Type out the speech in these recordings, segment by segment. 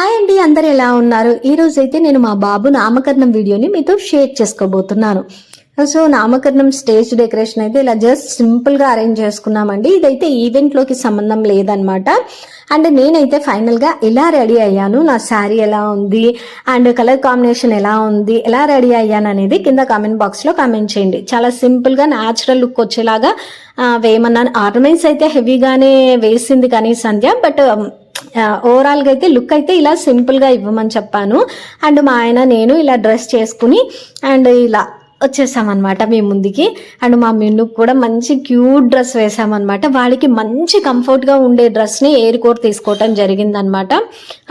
Hi అండి అందరు ఎలా ఉన్నారు? ఈ అయితే నేను మా బాబు నామకరణం వీడియోని మీతో షేర్ చేసుకోబోతున్నాను. సో నామకరణం స్టేజ్ డెకరేషన్ అయితే ఇలా జస్ట్ సింపుల్గా అరేంజ్ చేసుకున్నామండి. ఇదైతే ఈవెంట్లోకి సంబంధం లేదనమాట అండ్ నేనైతే ఫైనల్గా ఎలా రెడీ అయ్యాను నా శారీ ఎలా ఉంది అండ్ కలర్ కాంబినేషన్ ఎలా ఉంది ఎలా రెడీ అయ్యాను అనేది కింద కామెంట్ బాక్స్లో కామెంట్ చేయండి. చాలా సింపుల్గా న్యాచురల్ లుక్ వచ్చేలాగా వేయమన్నాను. ఆర్నమెంట్స్ అయితే హెవీగానే వేసింది కానీ సంధ్య బట్ ఓవరాల్ um, గా అయితే లుక్ అయితే ఇలా సింపుల్గా ఇవ్వమని చెప్పాను. అండ్ మా ఆయన నేను ఇలా డ్రెస్ చేసుకుని అండ్ ఇలా వచ్చేసామన్నమాట మీ ముందుకి. అండ్ మా మిన్నుకు కూడా మంచి క్యూట్ డ్రెస్ వేసామన్నమాట. వాడికి మంచి కంఫర్ట్గా ఉండే డ్రెస్ని ఎయిర్ కోట్ తీసుకోవటం జరిగిందనమాట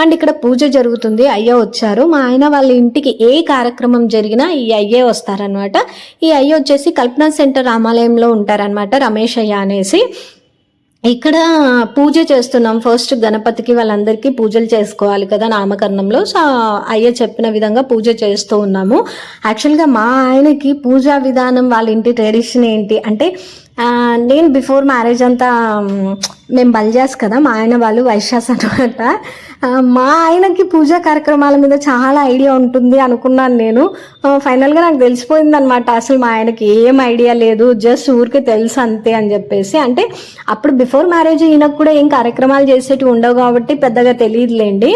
అండ్ ఇక్కడ పూజ జరుగుతుంది. అయ్య వచ్చారు. మా ఆయన వాళ్ళ ఇంటికి ఏ కార్యక్రమం జరిగినా ఈ అయ్యే వస్తారనమాట ఈ అయ్య వచ్చేసి కల్పనా సెంటర్ రామాలయంలో ఉంటారనమాట రమేష్ అయ్య అనేసి. ఇక్కడ పూజ చేస్తున్నాం. ఫస్ట్ గణపతికి వాళ్ళందరికీ పూజలు చేసుకోవాలి కదా నామకరణంలో. సో అయ్య చెప్పిన విధంగా పూజ చేస్తూ ఉన్నాము. యాక్చువల్గా మా ఆయనకి పూజా విధానం వాళ్ళ ఇంటి ట్రెడిషన్ ఏంటి అంటే నేను బిఫోర్ మ్యారేజ్ అంతా మేము బల్జాస్ కదా మా ఆయన వాళ్ళు వైశ్యాస్ అనమాట మా ఆయనకి పూజా కార్యక్రమాల మీద చాలా ఐడియా ఉంటుంది అనుకున్నాను నేను. ఫైనల్గా నాకు తెలిసిపోయింది అనమాట అసలు మా ఆయనకి ఏం ఐడియా లేదు జస్ట్ ఊరికి తెలుసు అంతే అని చెప్పేసి. అంటే అప్పుడు బిఫోర్ మ్యారేజ్ ఈయనకు కూడా ఏం కార్యక్రమాలు చేసేటివి ఉండవు కాబట్టి పెద్దగా తెలియదులేండి.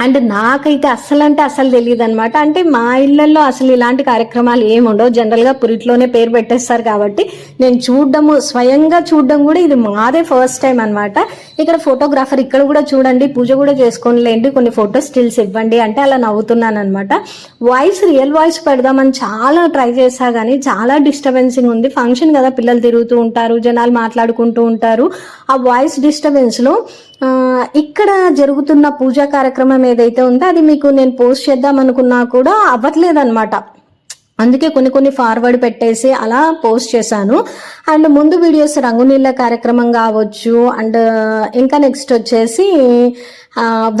అండ్ నాకైతే అస్సలు అంటే అసలు తెలియదు అనమాట అంటే మా ఇళ్ళలో అసలు ఇలాంటి కార్యక్రమాలు ఏమి ఉండవు. జనరల్గా పురిట్లోనే పేరు పెట్టేస్తారు కాబట్టి నేను చూడడము స్వయంగా చూడడం కూడా ఇది మాదే ఫస్ట్ టైం అనమాట ఇక్కడ ఫోటోగ్రాఫర్ ఇక్కడ కూడా చూడండి పూజ కూడా చేసుకోనిలేండి కొన్ని ఫోటో స్టిల్స్ ఇవ్వండి అంటే అలా నవ్వుతున్నాను అనమాట వాయిస్ రియల్ వాయిస్ పెడదామని చాలా ట్రై చేసా కానీ చాలా డిస్టర్బెన్సింగ్ ఉంది. ఫంక్షన్ కదా పిల్లలు తిరుగుతూ ఉంటారు జనాలు మాట్లాడుకుంటూ ఉంటారు. ఆ వాయిస్ డిస్టర్బెన్స్లో ఇక్కడ జరుగుతున్న పూజా కార్యక్రమం ఏదైతే ఉందో అది మీకు నేను పోస్ట్ చేద్దాం అనుకున్నా కూడా అవ్వట్లేదన్నమాట. అందుకే కొన్ని కొన్ని ఫార్వర్డ్ పెట్టేసి అలా పోస్ట్ చేశాను. అండ్ ముందు వీడియోస్ రంగునీళ్ళ కార్యక్రమం కావచ్చు అండ్ ఇంకా నెక్స్ట్ వచ్చేసి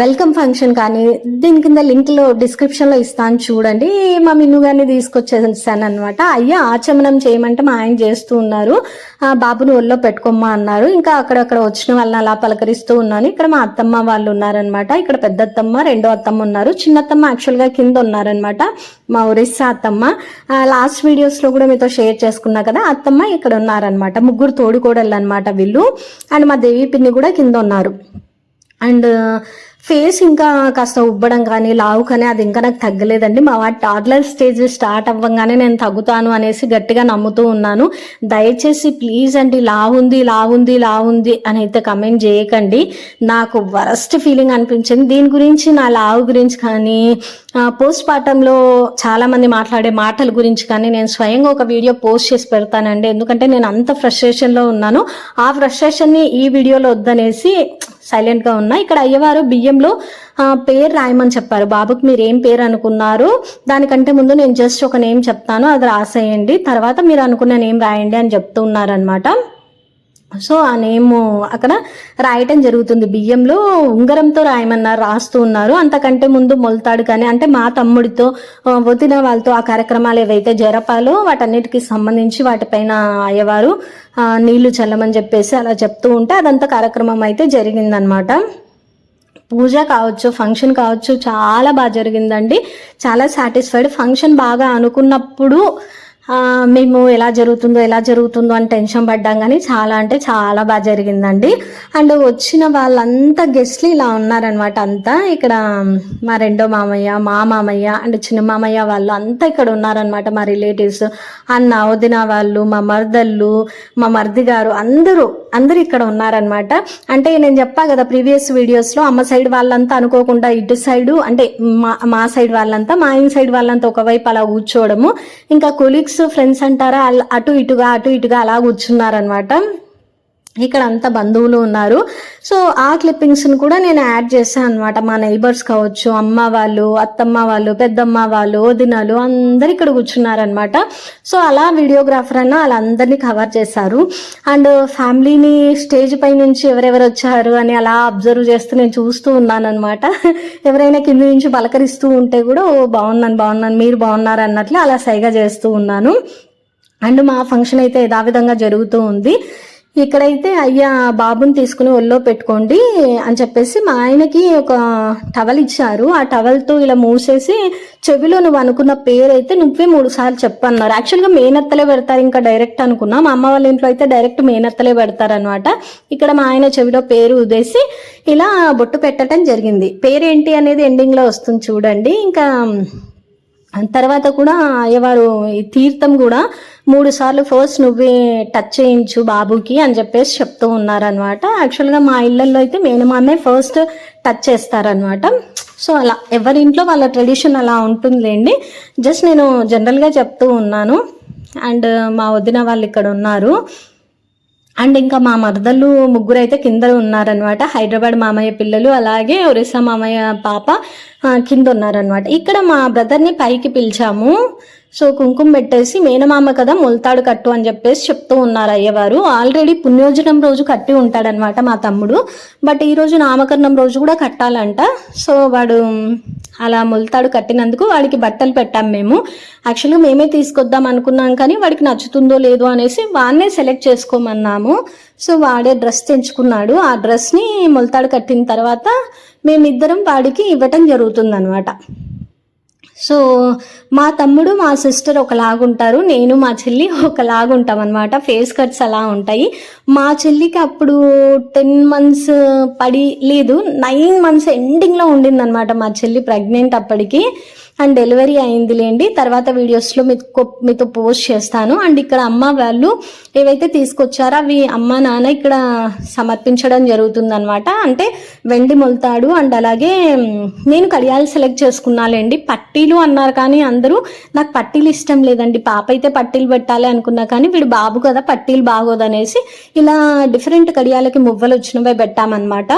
వెల్కమ్ ఫంక్షన్ కానీ దీని కింద లింక్లో డిస్క్రిప్షన్లో ఇస్తాను చూడండి. మా మిన్ను గారిని తీసుకొచ్చేసాను అనమాట అయ్యా ఆచమనం చేయమంటే మా ఆయన చేస్తూ ఉన్నారు. ఆ, బాబుని ఒళ్ళో పెట్టుకోమ్మా అన్నారు. ఇంకా అక్కడక్కడ వచ్చిన వాళ్ళని అలా పలకరిస్తూ ఉన్నాను. ఇక్కడ మా అత్తమ్మ వాళ్ళు ఉన్నారనమాట ఇక్కడ పెద్ద అత్తమ్మ రెండో అత్తమ్మ ఉన్నారు. చిన్నత్తమ్మ యాక్చువల్గా కింద ఉన్నారనమాట మా ఒరిస్సా అత్తమ్మ. లాస్ట్ వీడియోస్లో కూడా మీతో షేర్ చేసుకున్నా కదా అత్తమ్మ ఇక్కడ ఉన్నారనమాట ముగ్గురు తోడుకోడళ్ళు అనమాట వీళ్ళు. అండ్ మా దేవి పిన్ని కూడా కింద ఉన్నారు. అండ్ ఫేస్ ఇంకా కాస్త ఉబ్బడం కానీ లావు కానీ అది ఇంకా నాకు తగ్గలేదండి. మా వాటి టాడ్లర్ స్టేజ్ స్టార్ట్ అవ్వగానే నేను తగ్గుతాను అనేసి గట్టిగా నమ్ముతూ ఉన్నాను. దయచేసి ప్లీజ్ అండి లావుంది లావుంది లావుంది అని అయితే కమెంట్ చేయకండి. నాకు వరస్ట్ ఫీలింగ్ అనిపించింది. దీని గురించి నా లావు గురించి కానీ పోస్ట్ పార్టంలో చాలా మంది మాట్లాడే మాటల గురించి కానీ నేను స్వయంగా ఒక వీడియో పోస్ట్ చేసి పెడతానండి. ఎందుకంటే నేను అంత ఫ్రస్ట్రేషన్లో ఉన్నాను. ఆ ఫ్రస్ట్రేషన్ని ఈ వీడియోలో వద్దనేసి సైలెంట్గా ఉన్నా. ఇక్కడ అయ్యవారు బియ్యం ఆ, పేరు రాయమని చెప్పారు. బాబుకి మీరు ఏం పేరు అనుకున్నారు? దానికంటే ముందు నేను జస్ట్ ఒక నేమ్ చెప్తాను అది రాసేయండి. తర్వాత మీరు అనుకున్న నేమ్ రాయండి అని చెప్తూ ఉన్నారనమాట సో ఆ నేమ్ అక్కడ రాయటం జరుగుతుంది. బియ్యంలో ఉంగరంతో రాయమన్నారు రాస్తూ ఉన్నారు. అంతకంటే ముందు మొలతాడు కానీ అంటే మా తమ్ముడితో వదిన వాళ్ళతో ఆ కార్యక్రమాలు ఏవైతే జరపాలో వాటన్నిటికి సంబంధించి వాటిపైన అయ్యవారు నీళ్ళు చల్లమని చెప్పేసి అలా చెప్తూ ఉంటే అదంతా కార్యక్రమం అయితే జరిగిందనమాట పూజ కావచ్చు ఫంక్షన్ కావచ్చు చాలా బాగా జరిగిందండి. చాలా సాటిస్ఫైడ్ ఫంక్షన్ బాగా అనుకున్నప్పుడు మేము ఎలా జరుగుతుందో ఎలా జరుగుతుందో అని టెన్షన్ పడ్డాం కానీ చాలా అంటే చాలా బాగా జరిగిందండి. అండ్ వచ్చిన వాళ్ళంతా గెస్ట్లు ఇలా ఉన్నారనమాట అంతా. ఇక్కడ మా రెండో మామయ్య మా మామయ్య అండ్ చిన్న మామయ్య వాళ్ళు అంతా ఇక్కడ ఉన్నారనమాట మా రిలేటివ్స్. అన్న వదిన వాళ్ళు మా మర్దళ్ళు మా మర్ది గారు అందరూ అందరూ ఇక్కడ ఉన్నారనమాట అంటే నేను చెప్పా కదా ప్రీవియస్ వీడియోస్లో అమ్మ సైడ్ వాళ్ళంతా అనుకోకుండా ఇటు సైడు అంటే మా మా సైడ్ వాళ్ళంతా మా ఇన్ సైడ్ వాళ్ళంతా ఒకవైపు అలా కూర్చోవడము. ఇంకా కొలీగ్స్ ఫ్రెండ్స్ అంటారా? అటు ఇటుగా అటు ఇటుగా అలా కూర్చున్నారనమాట ఇక్కడ అంతా బంధువులు ఉన్నారు. సో ఆ క్లిప్పింగ్స్ని కూడా నేను యాడ్ చేశాను అనమాట మా నైబర్స్ కావచ్చు అమ్మ వాళ్ళు అత్తమ్మ వాళ్ళు పెద్దమ్మ వాళ్ళు వదినాలు అందరు ఇక్కడ కూర్చున్నారనమాట సో అలా వీడియోగ్రాఫర్ అన్న వాళ్ళందరినీ కవర్ చేశారు. అండ్ ఫ్యామిలీని స్టేజ్ పై నుంచి ఎవరెవరు వచ్చారు అని అలా అబ్జర్వ్ చేస్తూ నేను చూస్తూ ఉన్నాను అనమాట ఎవరైనా కింది నుంచి పలకరిస్తూ ఉంటే కూడా ఓ బాగున్నాను బాగున్నాను మీరు బాగున్నారు అన్నట్లు అలా సైగా చేస్తూ ఉన్నాను. అండ్ మా ఫంక్షన్ అయితే యథావిధంగా జరుగుతూ ఉంది. ఇక్కడైతే అయ్యా బాబుని తీసుకుని ఒళ్ళో పెట్టుకోండి అని చెప్పేసి మా ఆయనకి ఒక టవల్ ఇచ్చారు. ఆ టవల్తో ఇలా మూసేసి చెవిలో నువ్వు అనుకున్న పేరు అయితే నువ్వే మూడు సార్లు చెప్పన్నారు. యాక్చువల్గా మేనత్తలే పెడతారు ఇంకా డైరెక్ట్ అనుకున్నా. మా అమ్మ వాళ్ళ ఇంట్లో అయితే డైరెక్ట్ మేనత్తలే పెడతారు అనమాట ఇక్కడ మా ఆయన చెవిలో పేరు ఉదేసి ఇలా బొట్టు పెట్టడం జరిగింది. పేరేంటి అనేది ఎండింగ్లో వస్తుంది చూడండి. ఇంకా తర్వాత కూడా అయ్యవారు ఈ తీర్థం కూడా మూడు సార్లు ఫస్ట్ నువ్వే టచ్ చేయించు బాబుకి అని చెప్పేసి చెప్తూ ఉన్నారనమాట యాక్చువల్గా మా ఇళ్ళల్లో అయితే మేనమామే ఫస్ట్ టచ్ చేస్తారనమాట సో అలా ఎవరింట్లో వాళ్ళ ట్రెడిషన్ అలా ఉంటుందిలేండి. జస్ట్ నేను జనరల్గా చెప్తూ ఉన్నాను. అండ్ మా వదిన వాళ్ళు ఇక్కడ ఉన్నారు. అండ్ ఇంకా మా మరదలు ముగ్గురు అయితే కింద ఉన్నారనమాట హైదరాబాద్ మామయ్య పిల్లలు అలాగే ఒరిస్సా మామయ్య పాప కింద ఉన్నారనమాట ఇక్కడ మా బ్రదర్ని పైకి పిలిచాము. సో కుంకుమ పెట్టేసి మేనమామ కదా మొలతాడు కట్టు అని చెప్పేసి చెప్తూ ఉన్నారు అయ్యవారు. ఆల్రెడీ పుణ్యోజనం రోజు కట్టి ఉంటాడనమాట మా తమ్ముడు. బట్ ఈరోజు నామకరణం రోజు కూడా కట్టాలంట. సో వాడు అలా మొలతాడు కట్టినందుకు వాడికి బట్టలు పెట్టాం మేము. యాక్చువల్గా మేమే తీసుకొద్దాం అనుకున్నాం కానీ వాడికి నచ్చుతుందో లేదో అనేసి వాడినే సెలెక్ట్ చేసుకోమన్నాము. సో వాడే డ్రెస్ తెంచుకున్నాడు. ఆ డ్రెస్ని మొలతాడు కట్టిన తర్వాత మేమిద్దరం వాడికి ఇవ్వటం జరుగుతుందనమాట. సో మా తమ్ముడు మా సిస్టర్ ఒకలాగుంటారు. నేను మా చెల్లి ఒకలాగుంటాం అనమాట ఫేస్ కట్స్ అలా ఉంటాయి. మా చెల్లికి అప్పుడు టెన్ మంత్స్ పడి లేదు నైన్ మంత్స్ ఎండింగ్లో ఉండిందనమాట మా చెల్లి ప్రెగ్నెంట్ అప్పటికి. అండ్ డెలివరీ అయిందిలేండి. తర్వాత వీడియోస్లో మీతో మీతో పోస్ట్ చేస్తాను. అండ్ ఇక్కడ అమ్మ వాళ్ళు ఏవైతే తీసుకొచ్చారో అవి అమ్మ నాన్న ఇక్కడ సమర్పించడం జరుగుతుందన్నమాట. అంటే వెండి మొలతాడు అండ్ అలాగే నేను కడియాలు సెలెక్ట్ చేసుకున్నాలేండి. పట్టీలు అన్నారు కానీ అందరూ నాకు పట్టీలు ఇష్టం లేదండి. పాప అయితే పట్టీలు పెట్టాలి అనుకున్నా కానీ వీడు బాబు కదా పట్టీలు బాగోదనేసి ఇలా డిఫరెంట్ కడియాలకి మువ్వలు వచ్చినవే పెట్టామన్నమాట.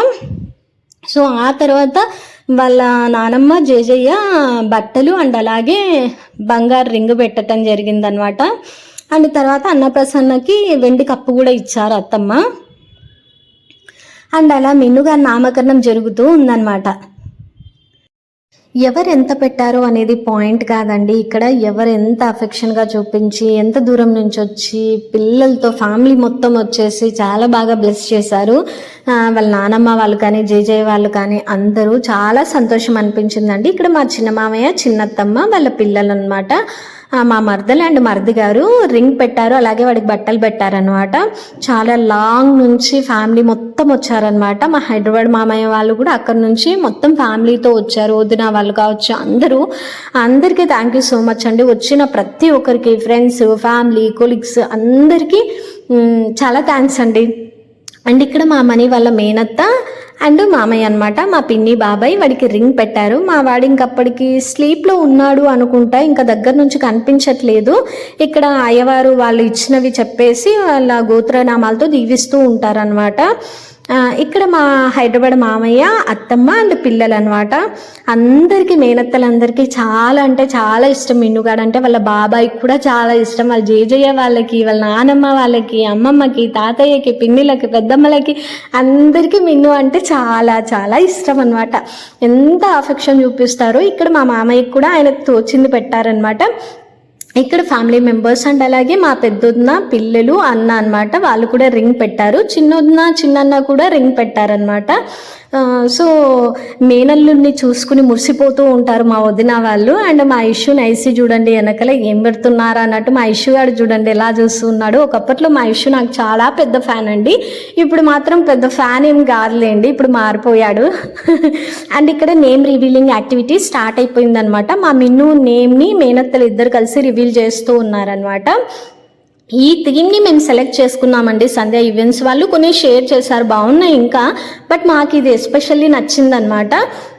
సో ఆ తర్వాత వాళ్ళ నానమ్మ జేజయ్య బట్టలు అండ్ అలాగే బంగారు రింగ్ పెట్టడం జరిగిందనమాట అండ్ తర్వాత అన్నప్రసన్నకి వెండి కప్పు కూడా ఇచ్చారు అత్తమ్మ. అండ్ అలా మెన్నుగా నామకరణం జరుగుతూ ఉందన్నమాట. ఎవరు ఎంత పెట్టారో అనేది పాయింట్ కాదండి. ఇక్కడ ఎవరు ఎంత అఫెక్షన్గా చూపించి ఎంత దూరం నుంచి వచ్చి పిల్లలతో ఫ్యామిలీ మొత్తం వచ్చేసి చాలా బాగా బ్లెస్ చేశారు. వాళ్ళ నానమ్మ వాళ్ళు కానీ జేజే వాళ్ళు కానీ అందరూ చాలా సంతోషం అనిపించిందండి. ఇక్కడ మా చిన్న మామయ్య చిన్నత్తమ్మ వాళ్ళ పిల్లలు అనమాట మా మరదలు అండ్ మరది గారు రింగ్ పెట్టారు. అలాగే వాడికి బట్టలు పెట్టారనమాట చాలా లాంగ్ నుంచి ఫ్యామిలీ మొత్తం వచ్చారనమాట మా హైదరాబాద్ మామయ్య వాళ్ళు కూడా అక్కడ నుంచి మొత్తం ఫ్యామిలీతో వచ్చారు. వదిన వాళ్ళు కావచ్చు అందరూ అందరికీ థ్యాంక్ యూ సో మచ్ అండి. వచ్చిన ప్రతి ఒక్కరికి ఫ్రెండ్స్ ఫ్యామిలీ కొలీగ్స్ అందరికీ చాలా థ్యాంక్స్ అండి. అండ్ ఇక్కడ మా మనీ వాళ్ళ మేనత్త అండ్ మామయ్య అన్నమాట. మా పిన్ని బాబాయ్ వాడికి రింగ్ పెట్టారు. మా వాడు ఇంకప్పటికి స్లీప్లో ఉన్నాడు అనుకుంటా ఇంకా దగ్గర నుంచి కనిపించట్లేదు. ఇక్కడ అయ్యవారు వాళ్ళు ఇచ్చినవి చెప్పేసి వాళ్ళ గోత్రనామాలతో దీవిస్తూ ఉంటారనమాట ఇక్కడ మా హైదరాబాద్ మామయ్య అత్తమ్మ అండ్ పిల్లలు అనమాట అందరికీ మేనత్తలందరికీ చాలా అంటే చాలా ఇష్టం మిన్నుగాడు అంటే వాళ్ళ బాబాయ్ కూడా చాలా ఇష్టం. వాళ్ళ జేజయ్య వాళ్ళకి వాళ్ళ నానమ్మ వాళ్ళకి అమ్మమ్మకి తాతయ్యకి పిన్నిలకి పెద్దమ్మలకి అందరికీ మిన్ను అంటే చాలా చాలా ఇష్టం అనమాట ఎంత ఆఫెక్షన్ చూపిస్తారో ఇక్కడ మా మామయ్యకి కూడా ఆయన తోచింది పెట్టారనమాట ఇక్కడ ఫ్యామిలీ మెంబర్స్ అండ్ అలాగే మా పెద్దొదిన పిల్లలు అన్న అన్నమాట వాళ్ళు కూడా రింగ్ పెట్టారు. చిన్నొదిన చిన్నన్న కూడా రింగ్ పెట్టారనమాట సో మేనల్లుని చూసుకుని మురిసిపోతూ ఉంటారు మా వదిన వాళ్ళు. అండ్ మా ఇష్యూని ఐసీ చూడండి వెనకల ఏం పెడుతున్నారా అన్నట్టు మా ఇష్యూ గారు చూడండి ఎలా చూస్తున్నాడు. ఒకప్పట్లో మా ఇష్యూ నాకు చాలా పెద్ద ఫ్యాన్ అండి. ఇప్పుడు మాత్రం పెద్ద ఫ్యాన్ ఏం కాదులేండి ఇప్పుడు మారిపోయాడు. అండ్ ఇక్కడ నేమ్ రివీలింగ్ యాక్టివిటీ స్టార్ట్ అయిపోయిందనమాట మా మిన్ను నేమ్ని మేనత్తలు ఇద్దరు కలిసి రివీల్ చేస్తూ ఉన్నారనమాట ఈ థీమ్ని మేము సెలెక్ట్ చేసుకున్నామండి సంధ్య ఈవెంట్స్. వాళ్ళు కొన్ని షేర్ చేశారు బాగున్నాయి ఇంకా. బట్ మాకు ఇది ఎస్పెషల్లీ నచ్చిందనమాట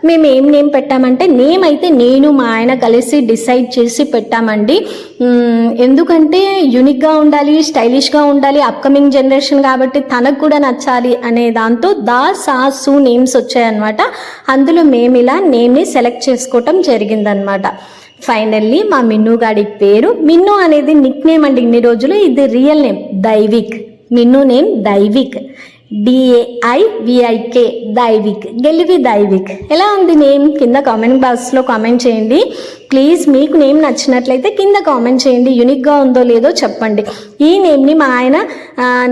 మేము ఏం నేమ్ పెట్టామంటే నేమ్ అయితే నేను మా ఆయన కలిసి డిసైడ్ చేసి పెట్టామండి. ఎందుకంటే యూనిక్గా ఉండాలి స్టైలిష్గా ఉండాలి అప్కమింగ్ జనరేషన్ కాబట్టి తనకు కూడా నచ్చాలి అనే దాంతో దా సా సు నేమ్స్ వచ్చాయన్నమాట. అందులో మేము ఇలా నేమ్ని సెలెక్ట్ చేసుకోవటం జరిగిందనమాట ఫైనల్లీ మా మిన్ను గాడి పేరు మిన్ను అనేది నిక్ నేమ్ అండి. ఇన్ని రోజులు ఇది real name Daivik. Minnu name Daivik. D A I V I K Daivik. గెలివి Daivik. ఎలా ఉంది నేమ్? కింద కామెంట్ బాక్స్లో కామెంట్ చేయండి. ప్లీజ్ మీకు నేమ్ నచ్చినట్లయితే కింద కామెంట్ చేయండి. యూనిక్గా ఉందో లేదో చెప్పండి. ఈ నేమ్ని మా ఆయన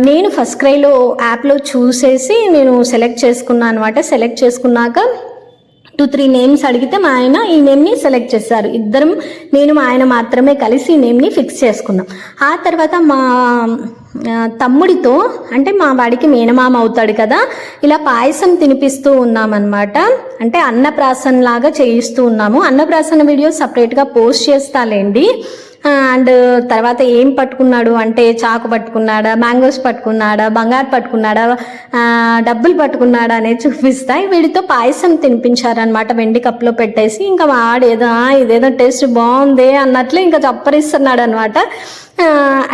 నేను ఫస్ట్ క్రైలో యాప్లో చూసేసి నేను సెలెక్ట్ చేసుకున్నాను అనమాట. సెలెక్ట్ చేసుకున్నాక టూ త్రీ నేమ్స్ అడిగితే మా ఆయన ఈ నేమ్ని సెలెక్ట్ చేశారు. ఇద్దరం నేను మా ఆయన మాత్రమే కలిసి ఈ నేమ్ని ఫిక్స్ చేసుకున్నాం. ఆ తర్వాత మా తమ్ముడితో అంటే మా వాడికి మేనమామ అవుతాడు కదా ఇలా పాయసం తినిపిస్తూ ఉన్నామన్నమాట. అంటే అన్నప్రాసన లాగా చేయిస్తూ ఉన్నాము. అన్నప్రాసన వీడియో సపరేట్గా పోస్ట్ చేస్తాలేండి. అండ్ తర్వాత ఏం పట్టుకున్నాడు అంటే చాకు పట్టుకున్నాడా మ్యాంగోస్ పట్టుకున్నాడా బంగారు పట్టుకున్నాడా డబ్బులు పట్టుకున్నాడా అనేది చూపిస్తాయి. వీడితో పాయసం తినిపించారనమాట వెండి కప్లో పెట్టేసి. ఇంకా వాడు ఏదో ఇదేదో టేస్ట్ బాగుంది అన్నట్లు ఇంకా చప్పరిస్తున్నాడు అనమాట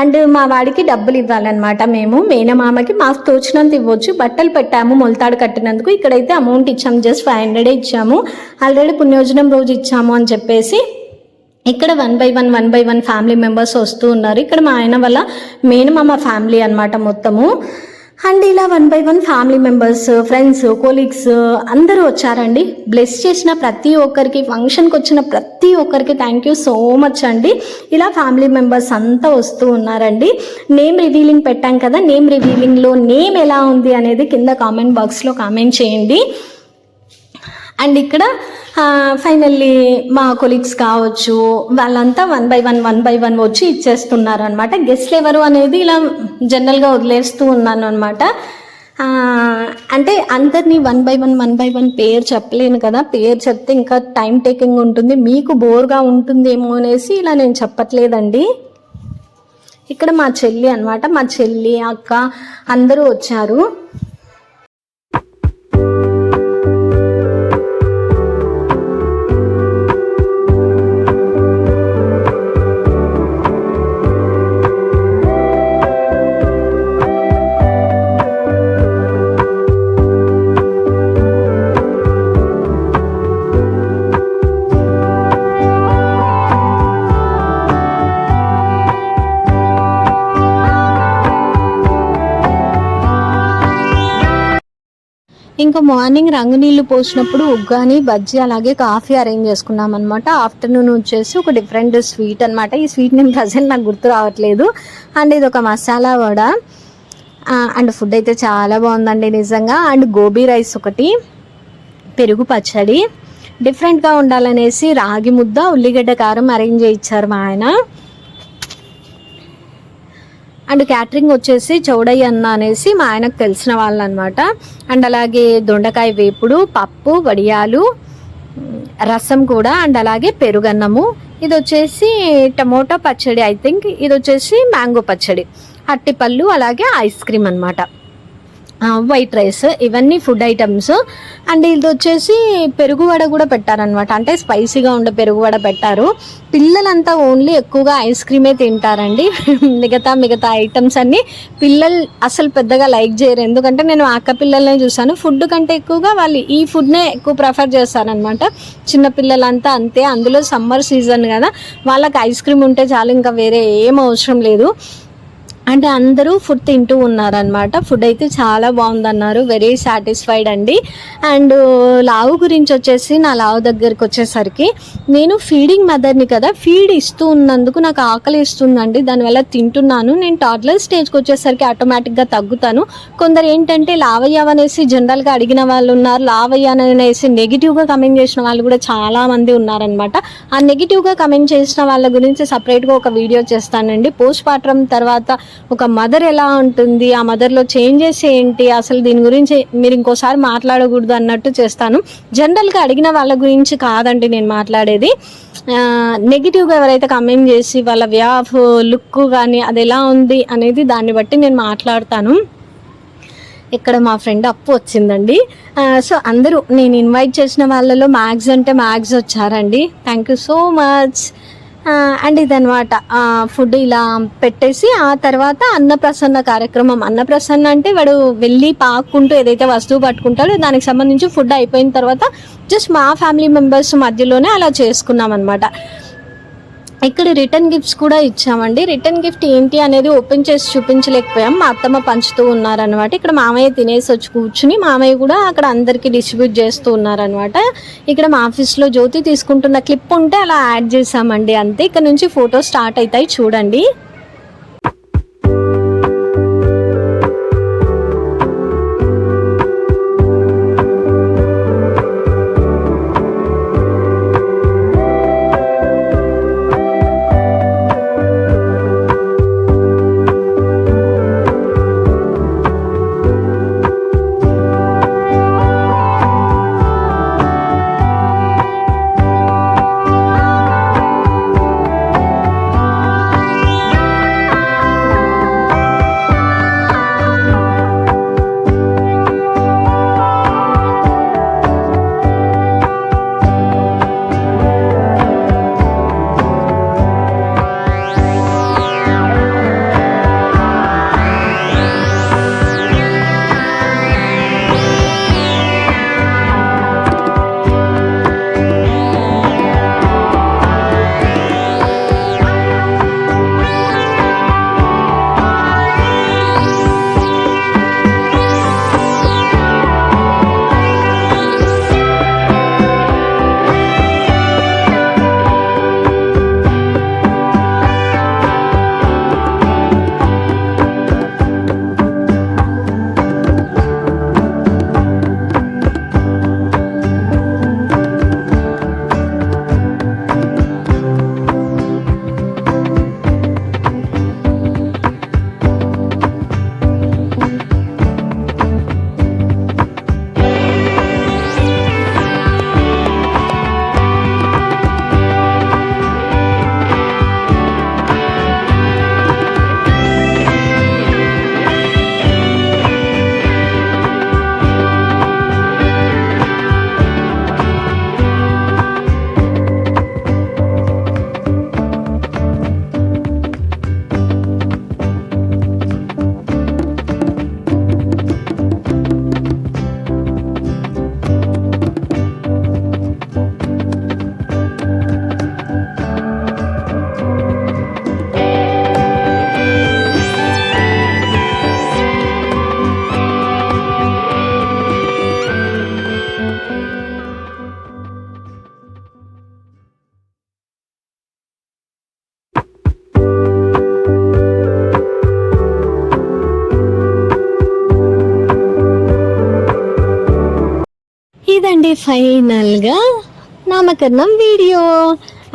అండ్ మా వాడికి డబ్బులు ఇవ్వాలన్నమాట మేము. మేనమామకి మాకు తోచినంత ఇవ్వచ్చు. బట్టలు పెట్టాము మొలతాడు కట్టినందుకు. ఇక్కడైతే అమౌంట్ ఇచ్చాము జస్ట్ ఫైవ్ హండ్రెడ్ ఇచ్చాము. ఆల్రెడీ పుణ్యోజనం రోజు ఇచ్చాము అని చెప్పేసి. ఇక్కడ one by one one by one family members వస్తూ ఉన్నారు. ఇక్కడ మా ఆయన వల్ల మేనమామ ఫ్యామిలీ అన్నమాట మొత్తము. అండ్ ఇలా one by one family members friends colleagues అందరూ వచ్చారండి. బ్లెస్ చేసిన ప్రతి ఒక్కరికి ఫంక్షన్కి వచ్చిన ప్రతి ఒక్కరికి థ్యాంక్ యూ సో మచ్ అండి. ఇలా ఫ్యామిలీ మెంబర్స్ అంతా వస్తూ ఉన్నారండి. నేమ్ రివీలింగ్ పెట్టాం కదా నేమ్ రివీలింగ్లో నేమ్ ఎలా ఉంది అనేది కింద కామెంట్ బాక్స్లో కామెంట్ చేయండి. అండ్ ఇక్కడ ఫైనల్లీ మా కొలీగ్స్ కావచ్చు వాళ్ళంతా one by one one by one వచ్చి ఇచ్చేస్తున్నారు అనమాట గెస్ట్లు ఎవరు అనేది ఇలా జనరల్గా వదిలేస్తూ ఉన్నాను అనమాట అంటే అందరినీ one by one one by one పేరు చెప్పలేను కదా. పేరు చెప్తే ఇంకా టైం టేకింగ్ ఉంటుంది. మీకు బోర్గా ఉంటుందేమో అనేసి ఇలా నేను చెప్పట్లేదండి. ఇక్కడ మా చెల్లి అనమాట మా చెల్లి అక్క అందరూ వచ్చారు. ఇంకా మార్నింగ్ రంగు నీళ్ళు పోసినప్పుడు ఉగ్గాని బజ్జీ అలాగే కాఫీ అరేంజ్ చేసుకున్నాం అనమాట ఆఫ్టర్నూన్ వచ్చేసి ఒక డిఫరెంట్ స్వీట్ అన్నమాట. ఈ స్వీట్ నేను ప్రజెంట్ నాకు గుర్తు రావట్లేదు. అండ్ ఇది ఒక మసాలా వడ. అండ్ ఫుడ్ అయితే చాలా బాగుందండి నిజంగా. అండ్ గోబీ రైస్ ఒకటి పెరుగు పచ్చడి. డిఫరెంట్గా ఉండాలనేసి రాగి ముద్ద ఉల్లిగడ్డ కారం అరేంజ్ చేయించారు మా ఆయన. అండ్ క్యాటరింగ్ వచ్చేసి చౌడయ్య అన్న అనేసి మా ఆయనకు తెలిసిన వాళ్ళు అనమాట అండ్ అలాగే దొండకాయ వేపుడు పప్పు వడియాలు రసం కూడా అండ్ అలాగే పెరుగన్నము. ఇది వచ్చేసి టమోటా పచ్చడి ఐ థింక్ ఇది వచ్చేసి మ్యాంగో పచ్చడి. అట్టిపళ్ళు అలాగే ఐస్ క్రీమ్ అనమాట వైట్ రైస్ ఇవన్నీ ఫుడ్ ఐటమ్స్. అండ్ ఇది వచ్చేసి పెరుగు వడ కూడా పెట్టారనమాట అంటే స్పైసీగా ఉండే పెరుగు వడ పెట్టారు. పిల్లలంతా ఓన్లీ ఎక్కువగా ఐస్ క్రీమే తింటారండి. మిగతా మిగతా ఐటమ్స్ అన్నీ పిల్లలు అసలు పెద్దగా లైక్ చేయరు. ఎందుకంటే నేను అక్క పిల్లల్ని చూసాను ఫుడ్ కంటే ఎక్కువగా వాళ్ళు ఈ ఫుడ్నే ఎక్కువ ప్రిఫర్ చేస్తారనమాట చిన్నపిల్లలంతా అంతే. అందులో సమ్మర్ సీజన్ కదా. వాళ్ళకి ఐస్ క్రీమ్ ఉంటే చాలు ఇంకా వేరే ఏం అవసరం లేదు. అంటే అందరూ ఫుడ్ తింటూ ఉన్నారనమాట ఫుడ్ అయితే చాలా బాగుందన్నారు. వెరీ సాటిస్ఫైడ్ అండి. అండ్ లావు గురించి వచ్చేసి నా లావు దగ్గరికి వచ్చేసరికి నేను ఫీడింగ్ మదర్ని కదా ఫీడ్ ఇస్తూ ఉన్నందుకు నాకు ఆకలి ఇస్తుందండి దానివల్ల తింటున్నాను. నేను టాడ్లర్ స్టేజ్కి వచ్చేసరికి ఆటోమేటిక్గా తగ్గుతాను. కొందరు ఏంటంటే లావయ్యావనేసి జనరల్గా అడిగిన వాళ్ళు ఉన్నారు. లావయ్యాననేసి నెగిటివ్గా కమెంట్ చేసిన వాళ్ళు కూడా చాలామంది ఉన్నారనమాట ఆ నెగిటివ్గా కమెంట్ చేసిన వాళ్ళ గురించి సపరేట్గా ఒక వీడియో చేస్తానండి. పోస్ట్ పార్టం తర్వాత ఒక మదర్ ఎలా ఉంటుంది ఆ మదర్లో చేంజెస్ ఏంటి అసలు దీని గురించి మీరు ఇంకోసారి మాట్లాడకూడదు అన్నట్టు చేస్తాను. జనరల్గా అడిగిన వాళ్ళ గురించి కాదండి నేను మాట్లాడేది. నెగిటివ్గా ఎవరైతే కమెంట్ చేసి వాళ్ళ వే ఆఫ్ లుక్ కానీ అది ఎలా ఉంది అనేది దాన్ని బట్టి నేను మాట్లాడతాను. ఇక్కడ మా ఫ్రెండ్ అప్పు వచ్చిందండి. సో అందరూ నేను ఇన్వైట్ చేసిన వాళ్ళలో మ్యాగ్స్ అంటే మ్యాగ్స్ వచ్చారండి. Thank you so much and ఇదనమాట ఫుడ్ ఇలా పెట్టేసి ఆ తర్వాత అన్నప్రసన్న కార్యక్రమం. అన్నప్రసన్న అంటే వాడు వెళ్ళి పాక్కుంటూ ఏదైతే వస్తువు పట్టుకుంటాడో దానికి సంబంధించి ఫుడ్ అయిపోయిన తర్వాత జస్ట్ మా ఫ్యామిలీ మెంబర్స్ మధ్యలోనే అలా చేసుకున్నాం అనమాట ఇక్కడ రిటర్న్ గిఫ్ట్స్ కూడా ఇచ్చామండి. రిటర్న్ గిఫ్ట్ ఏంటి అనేది ఓపెన్ చేసి చూపించలేకపోయాం. మా అత్తమ్మ పంచుతూ ఉన్నారనమాట ఇక్కడ మామయ్య తినేసి వచ్చి కూర్చుని మామయ్య కూడా అక్కడ అందరికి డిస్ట్రిబ్యూట్ చేస్తూ ఉన్నారనమాట ఇక్కడ మా ఆఫీస్లో జ్యోతి తీసుకుంటున్న క్లిప్ ఉంటే అలా యాడ్ చేసామండి అంతే ఇక్కడ నుంచి ఫోటో స్టార్ట్ అవుతాయి చూడండి. ఇదండి ఫైనల్గా నామకరణం వీడియో.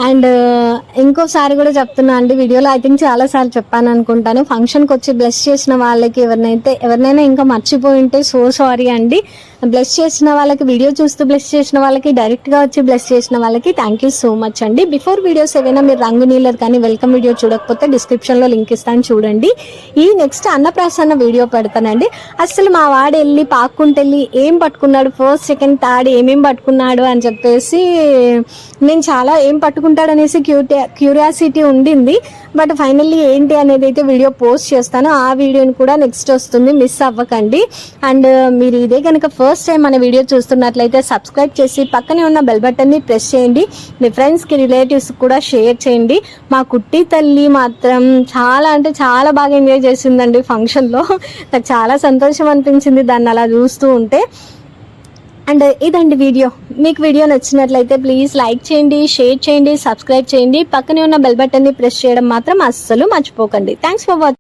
అండ్ ఇంకోసారి కూడా చెప్తున్నా అండి వీడియోలో ఐ థింక్ చాలా సార్లు చెప్పాను అనుకుంటాను. ఫంక్షన్కి వచ్చి బ్లెస్ చేసిన వాళ్ళకి ఎవరినైతే ఎవరినైనా ఇంకా మర్చిపోయి ఉంటే సో సారీ అండి. బ్లెస్ చేసిన వాళ్ళకి వీడియో చూస్తూ బ్లెస్ చేసిన వాళ్ళకి డైరెక్ట్గా వచ్చి బ్లెస్ చేసిన వాళ్ళకి థ్యాంక్ యూ సో మచ్ అండి. బిఫోర్ వీడియోస్ ఏవైనా మీరు రంగు నీళ్ళర్ కానీ వెల్కమ్ వీడియో చూడకపోతే డిస్క్రిప్షన్లో లింక్ ఇస్తాను చూడండి. ఈ నెక్స్ట్ అన్నప్రాసన్న వీడియో పెడతానండి. అసలు మా వాడు వెళ్ళి పాక్కుంటే వెళ్ళి ఏం పట్టుకున్నాడు? ఫస్ట్ సెకండ్ థర్డ్ ఏమేం పట్టుకున్నాడు అని చెప్పేసి నేను చాలా ఏం పట్టుకున్నాను అనేసి క్యూట క్యూరియాసిటీ ఉండింది. బట్ ఫైనల్లీ ఏంటి అనేది అయితే వీడియో పోస్ట్ చేస్తాను ఆ వీడియోని కూడా నెక్స్ట్ వస్తుంది. మిస్ అవ్వకండి. అండ్ మీరు ఇదే కనుక ఫస్ట్ టైం మన వీడియో చూస్తున్నట్లయితే సబ్స్క్రైబ్ చేసి పక్కనే ఉన్న బెల్ బటన్ని ప్రెస్ చేయండి. మీ ఫ్రెండ్స్కి రిలేటివ్స్ కూడా షేర్ చేయండి. మా కుట్టి తల్లి మాత్రం చాలా అంటే చాలా బాగా ఎంజాయ్ చేసిందండి ఫంక్షన్లో. నాకు చాలా సంతోషం అనిపించింది దాన్ని అలా చూస్తూ ఉంటే. అండ్ ఇదండి వీడియో. మీకు వీడియో నచ్చినట్లయితే ప్లీజ్ లైక్ చేయండి షేర్ చేయండి సబ్స్క్రైబ్ చేయండి. పక్కనే ఉన్న బెల్ బటన్ని ప్రెస్ చేయడం మాత్రం అస్సలు మర్చిపోకండి. Thanks for watching